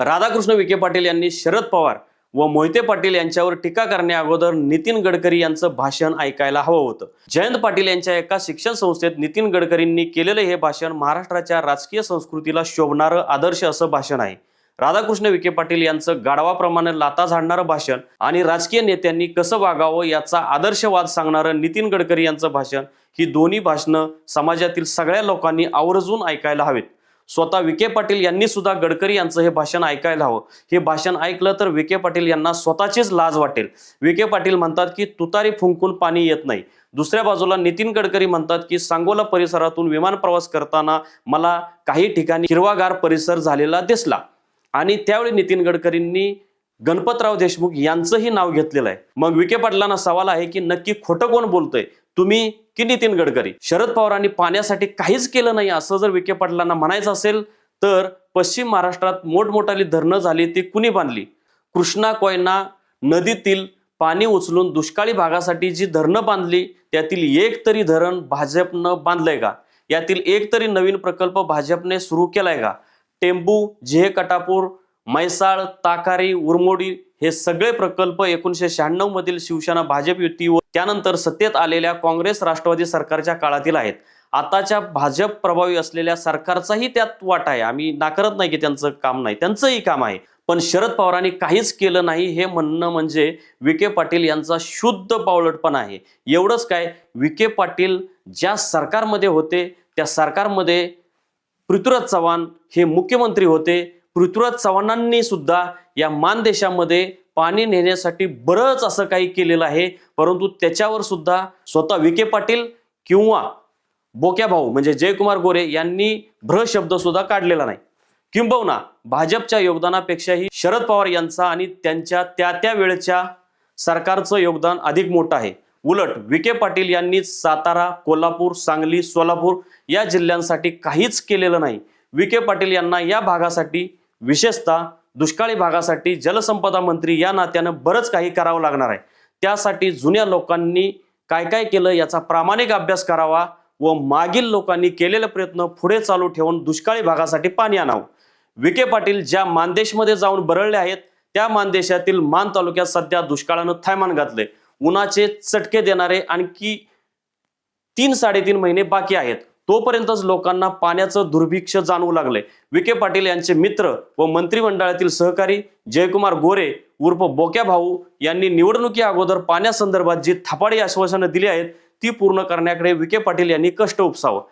राधाकृष्ण विखे पाटील यांनी शरद पवार व मोहिते पाटील यांच्यावर टीका करण्या अगोदर नितीन गडकरी यांचं भाषण ऐकायला हवं होतं. जयंत पाटील यांच्या एका शिक्षण संस्थेत नितीन गडकरींनी केलेलं हे भाषण महाराष्ट्राच्या राजकीय संस्कृतीला शोभणारं आदर्श असं भाषण आहे. राधाकृष्ण विखे पाटील यांचं गाढवाप्रमाणे लाता झाडणारं भाषण आणि राजकीय नेत्यांनी कसं वागावं याचा आदर्शवाद सांगणारं नितीन गडकरी यांचं भाषण ही दोन्ही भाषणं समाजातील सगळ्या लोकांनी आवर्जून ऐकायला हवेत. स्वतः विखे पाटील यांनी सुद्धा गडकरी यांचं हे भाषण ऐकायला हवं. हे भाषण ऐकलं तर विखे पाटील यांना स्वतःचीच लाज वाटेल. विखे पाटील म्हणतात की तुतारी फुंकून पाणी येत नाही. दुसऱ्या बाजूला नितीन गडकरी म्हणतात की सांगोला परिसरातून विमान प्रवास करताना मला काही ठिकाणी हिरवागार परिसर झालेला दिसला. आणि त्यावेळी नितीन गडकरींनी गणपतराव देशमुख यांचंही नाव घेतलेलं आहे. मग विखे पाटलांना सवाल आहे की नक्की खोटं कोण बोलतंय? तुम्ही की नितीन गडकरी? शरद पवारांनी पाण्यासाठी काहीच केलं नाही असं जर विखे पाटलांना म्हणायचं असेल तर पश्चिम महाराष्ट्रात मोठमोठाली धरणं झाली ती कुणी बांधली? कृष्णा कोयना नदीतील पाणी उचलून दुष्काळी भागासाठी जी धरणं बांधली त्यातील एक तरी धरण भाजपनं बांधलंय का? यातील एक तरी नवीन प्रकल्प भाजपने सुरू केलाय का? टेंबू जेहे कटापूर म्हैसाळ ताकारी उरमोडी हे सगळे प्रकल्प एकोणीशे शहाण्णव मधील शिवसेना भाजप युती त्यानंतर सत्तेत आलेल्या काँग्रेस राष्ट्रवादी सरकारच्या काळातील आहेत. आताच्या भाजप प्रभावी असलेल्या सरकारचाही त्यात वाटा आहे. आम्ही नाकारत नाही की त्यांचं काम नाही. त्यांचंही काम आहे. पण शरद पवारांनी काहीच केलं नाही हे म्हणणं म्हणजे विखे पाटील यांचा शुद्ध पावलटपण आहे. एवढंच काय विखे पाटील ज्या सरकारमध्ये होते त्या सरकारमध्ये पृथ्वीराज चव्हाण हे मुख्यमंत्री होते. पृथ्वीराज चव्हाणांनी सुद्धा या मानदेशामध्ये पाणी नेण्यासाठी बरंच असं काही केलेलं आहे. परंतु त्याच्यावर सुद्धा स्वतः विखे पाटील किंवा बोक्या भाऊ म्हणजे जयकुमार गोरे यांनी भ्र शब्द सुद्धा काढलेला नाही. किंबहुना भाजपच्या योगदानापेक्षाही शरद पवार यांचा आणि त्यांच्या त्या त्या वेळच्या सरकारचं योगदान अधिक मोठं आहे. उलट विखे पाटील यांनी सातारा कोल्हापूर सांगली सोलापूर या जिल्ह्यांसाठी काहीच केलेलं नाही. विखे पाटील यांना या भागासाठी विशेषतः दुष्काळी भागासाठी जलसंपदा मंत्री या नात्यानं बरंच काही करावं लागणार आहे. त्यासाठी जुन्या लोकांनी काय काय केलं याचा प्रामाणिक अभ्यास करावा व मागील लोकांनी केलेले प्रयत्न पुढे चालू ठेवून दुष्काळी भागासाठी पाणी आणावं. विखे पाटील ज्या मानदेशमध्ये जाऊन बरळले आहेत त्या मानदेशातील मान तालुक्यात सध्या दुष्काळानं थैमान घातले उन्हाचे चटके देणारे आणखी तीन साडेतीन महिने बाकी आहेत. तोपर्यंतच लोकांना पाण्याचं दुर्भिक्ष जाणवू लागलंय. विखे पाटील यांचे मित्र व मंत्रिमंडळातील सहकारी जयकुमार गोरे उर्फ बोक्या भाऊ यांनी निवडणुकी अगोदर पाण्यासंदर्भात जी थपाडी आश्वासनं दिली आहेत ती पूर्ण करण्याकडे विखे पाटील यांनी कष्ट उपसावं.